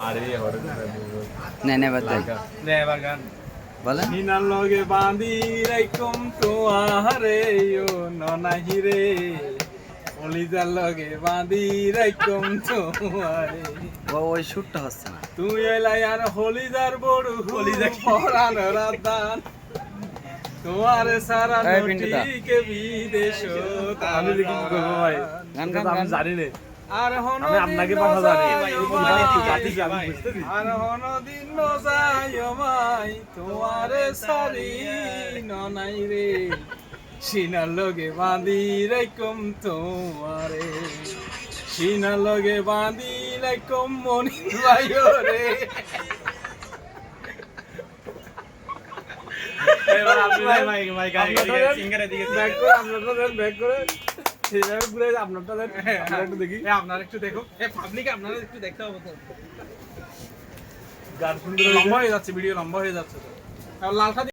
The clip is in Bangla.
আরে হরে নে নে বাদ নে এবার গান বলেন নিনার লগে বাঁধি রাইকম তোয়ারে ও ননাহি রে অলিজার লগে বাঁধি রাইকম তোয়ারে ও ওই শুটটা হচ্ছে না তুই এলাই আর হলিদার বড় পরান রাতান তোমার সারা নটিকে বিদেশ আমি দেখি কি ভাই গান গান আমি জানি না আর হন আপনাকে পাঠা জানি। আর হন দিন মাই তোমারে সারি ননাই রে। সিনার লগে বাঁধি রাইকম তোমারে। সিনার লগে বাঁধি রাইকম মনি ভাইও রে ভাই, ভাই ভাই গাই সিঙ্গারে দিকে ব্যাক করে আপনারটা দেন ব্যাক করে। সেইভাবে ঘুরে আপনারটা দেন আমরা একটু দেখি। আপনার একটু দেখো। এ পাবলিক আপনারা একটু দেখতে হবে তো। গান লম্বা হয়ে যাচ্ছে ভিডিও লম্বা হয়ে যাচ্ছে তো। লালটা